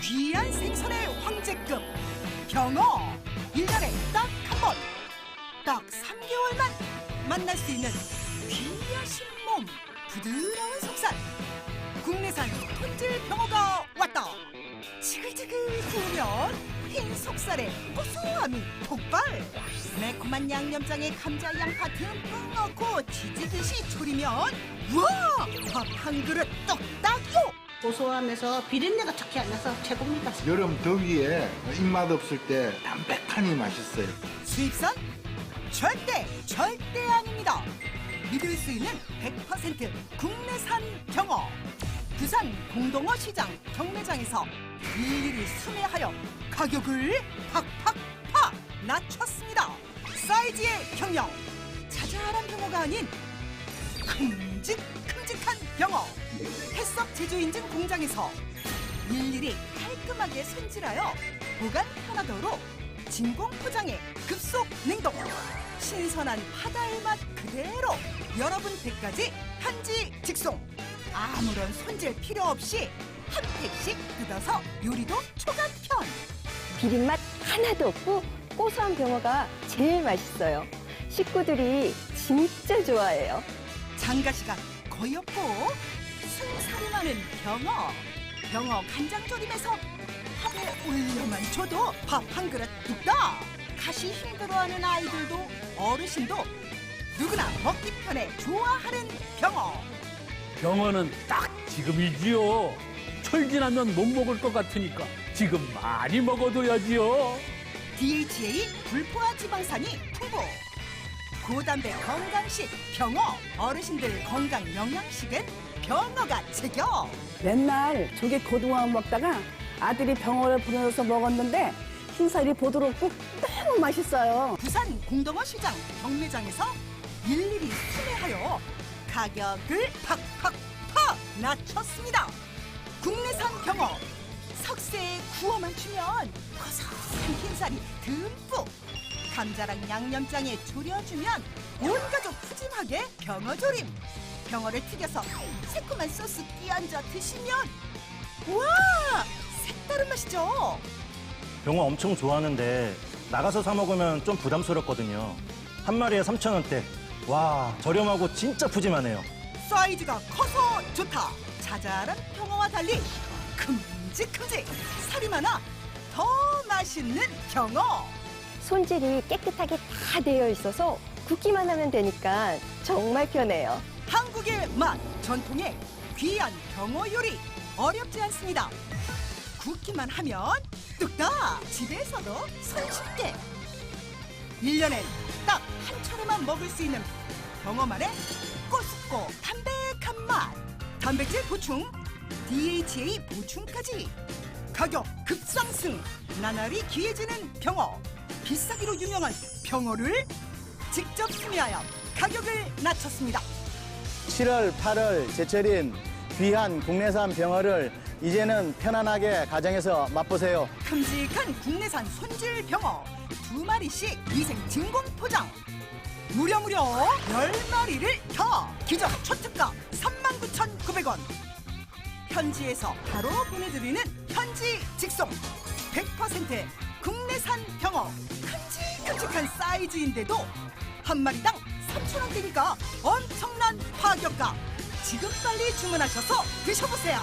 귀한 생선의 황제급. 병어 일년에 딱 한 번딱 3개월만 만날 수 있는 귀하신 몸 부드러운 속살. 국내산 손질 병어가 왔다. 지글지글 구우면 흰 속살에 고소함이 폭발. 매콤한 양념장에 감자 양파 듬뿍 넣고 지지듯이 졸이면 우와! 밥 한 그릇 떡딱요 고소하면서 비린내가 척히 안 나서 최고입니다. 여름 더위에 입맛 없을 때 담백하니 맛있어요. 수입산 절대 절대 아닙니다. 믿을 수 있는 100% 국내산 병어. 부산 공동어 시장 경매장에서 일일이 수매하여 가격을 팍팍팍 낮췄습니다. 사이즈의 경영. 자잘한 병어가 아닌 큼직 큼직한 병어. 햇섭 제조인증 공장에서 일일이 깔끔하게 손질하여 보관 편하도록 진공 포장에 급속 냉동 신선한 바다의 맛 그대로 여러분 댁까지 현지 직송 아무런 손질 필요 없이 한 팩씩 뜯어서 요리도 초간편 비린맛 하나도 없고 고소한 병어가 제일 맛있어요. 식구들이 진짜 좋아해요. 장가 시간 거의 없고 순살이 나는 병어 병어 간장조림에서 밥에 올려만 줘도 밥 한 그릇 뚝딱 가시 힘들어하는 아이들도 어르신도 누구나 먹기 편해 좋아하는 병어 병어는 딱 지금이지요. 철지나면 못 먹을 것 같으니까 지금 많이 먹어둬야지요. DHA 불포화 지방산이 풍부 고단백 건강식 병어 어르신들 건강 영양식은 병어가 제격 맨날 조개 고등어 먹다가 아들이 병어를 불어서 먹었는데 흰살이 부드럽고 너무 맛있어요. 부산 공동어 시장 경매장에서 일일이 수매하여 가격을 팍팍팍 낮췄습니다. 국내산 병어 석쇠에 구워만 주면 고소한 흰살이 듬뿍 감자랑 양념장에 졸여주면 온 가족 푸짐하게 병어 조림 병어를 튀겨서 새콤한 소스 끼얹어 드시면 와 색다른 맛이죠. 병어 엄청 좋아하는데 나가서 사 먹으면 좀 부담스럽거든요. 한 마리에 3,000원대. 와, 저렴하고 진짜 푸짐하네요. 사이즈가 커서 좋다. 자잘한 병어와 달리 큼직큼직 살이 많아 더 맛있는 병어. 손질이 깨끗하게 다 되어 있어서 굽기만 하면 되니까 정말 편해요. 한국의 맛 전통의 귀한 병어 요리. 어렵지 않습니다. 굽기만 하면 뚝딱 집에서도 손쉽게. 1년엔 딱 한 차례만 먹을 수 있는 병어만의 꼬숩고 담백한 맛. 단백질 보충 DHA 보충까지. 가격 급상승 나날이 귀해지는 병어 비싸기로 유명한 병어를 직접 수매하여 가격을 낮췄습니다. 7월, 8월 제철인 귀한 국내산 병어를 이제는 편안하게 가정에서 맛보세요. 큼직한 국내산 손질 병어 두 마리씩 위생 진공 포장 무려 무려 열마리를더 기적 초특가 39,900원 현지에서 바로 보내드리는 현지 직송 100% 국내산 병어 큼직큼직한 사이즈인데도 한 마리당 3,000원대니까 엄청난 파격가 지금 빨리 주문하셔서 드셔보세요